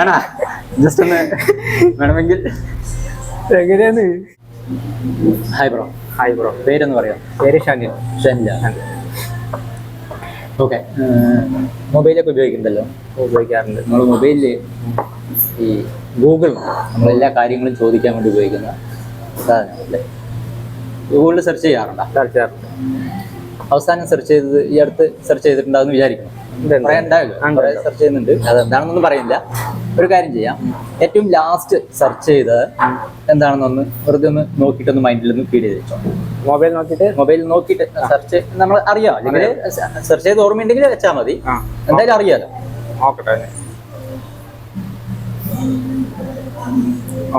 ആണാ? ജസ്റ്റ് ഒന്ന് വേണമെങ്കിൽ. എങ്ങനെയാണ്? ഹായ് ബ്രോ ഹായ് ബ്രോ പേരൊന്ന് പറയാം. പേര് ഷാനിൽ ഷാനില ഓക്കെ മൊബൈലൊക്കെ ഉപയോഗിക്കുന്നുണ്ടല്ലോ? ഉപയോഗിക്കാറുണ്ട്. നമ്മൾ മൊബൈലിൽ ഈ ഗൂഗിൾ നമ്മളെല്ലാ കാര്യങ്ങളും ചോദിക്കാൻ വേണ്ടി ഉപയോഗിക്കുന്ന സാധനം അല്ലേ ഗൂഗിളിൽ സെർച്ച് ചെയ്യാറുണ്ടോ? സെർച്ച് ചെയ്യാറുണ്ട്. അവസാനം സെർച്ച് ചെയ്തത് ഈ അടുത്ത് സെർച്ച് ചെയ്തിട്ടുണ്ടാവും വിചാരിക്കുന്നു. ഉണ്ട്. സെർച്ച് ചെയ്യുന്നുണ്ട്. അതെന്താണെന്നൊന്നും പറയില്ല ഒരു കാര്യം ചെയ്യാം. ഏറ്റവും ലാസ്റ്റ് സെർച്ച് ചെയ്തത് എന്താണെന്നൊന്ന് വെറുതെ ഒന്ന് നോക്കിയിട്ടൊന്ന് മൈൻഡിലൊന്ന് ഫീഡ് ചെയ്ത് വെച്ചോ. മൊബൈൽ നോക്കിയിട്ട്? മൊബൈൽ നോക്കിയിട്ട് സെർച്ച് നമ്മൾ അറിയാം. അല്ലെങ്കിൽ സെർച്ച് ചെയ്ത് ഓർമ്മയുണ്ടെങ്കിൽ വെച്ചാൽ മതി. എന്തായാലും അറിയാലോ. നോക്കട്ടെ.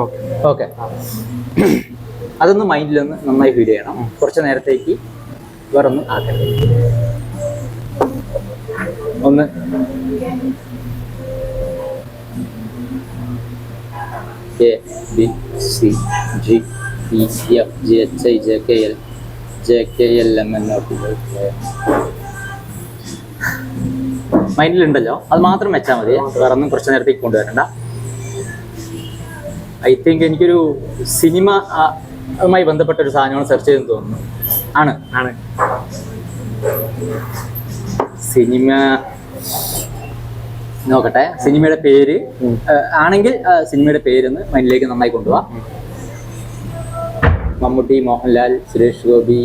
ഓക്കെ. ഓക്കെ. അതൊന്ന് മൈൻഡിലൊന്ന് നന്നായി ഫീൽ ചെയ്യണം. കുറച്ച് നേരത്തേക്ക് വേറെ ഒന്നും ആക്കരുത്. ഒന്ന്. A B C G E F G H I J K L J K L M N O T മൈൻഡിലുണ്ടല്ലോ. അത് മാത്രം വെച്ചാൽ മതി. വേറെ ഒന്നും കുറച്ച് നേരത്തേക്ക് കൊണ്ടുവരണ്ട. ഐ തിങ്ക് എനിക്കൊരു സിനിമ അതുമായി ബന്ധപ്പെട്ട ഒരു സാധനമാണ് സെർച്ച് ചെയ്തെന്ന് തോന്നുന്നു. ആണ്. ആണ്. സിനിമ നോക്കട്ടെ. സിനിമയുടെ പേര് ആണെങ്കിൽ സിനിമയുടെ പേരൊന്ന് മൈൻഡിലേക്ക് നന്നായി കൊണ്ടുപോവാം Mammootty Mohanlal Suresh Gopi.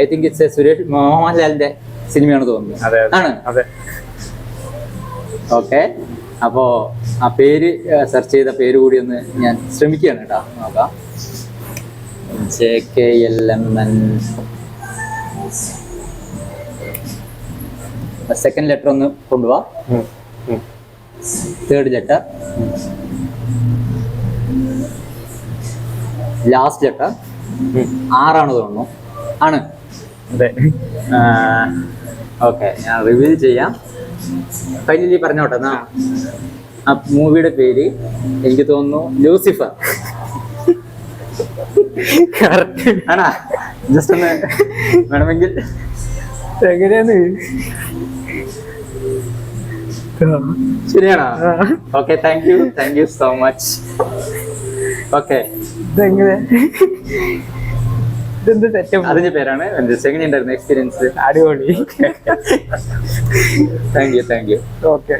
I think it's a Suresh മോഹൻലാലിന്റെ സിനിമയാണ് തോന്നുന്നത് ആണ്. ഓക്കെ. അപ്പോ ആ പേര് സെർച്ച് ചെയ്ത പേര് കൂടി ഒന്ന് ഞാൻ ശ്രമിക്കുകയാണ് കേട്ടോ. നോക്കാം. J K L M N second letter ഒന്ന് കൊണ്ടുപോവാ. തേർഡ് ലെറ്റർ ലാസ്റ്റ് ലെറ്റർ ആറാണ് തോന്നുന്നു. ആണ്. അതെ. ഓക്കെ ഞാൻ റിവ്യൂ ചെയ്യാം. ഫൈനലി പറഞ്ഞോട്ടെ എന്നാ? ആ മൂവിയുടെ പേര് എനിക്ക് തോന്നുന്നു ലൂസിഫർ. ആണാ? ജസ്റ്റ് ഒന്ന് വേണമെങ്കിൽ. എങ്ങനെയാണ്? ശരിയാണോ? Okay thank you thank you so much okay അതിന്റെ പേരാണ് എങ്ങനെയുണ്ടായിരുന്നു എക്സ്പീരിയൻസ് അടിപൊളി. Thank you thank you okay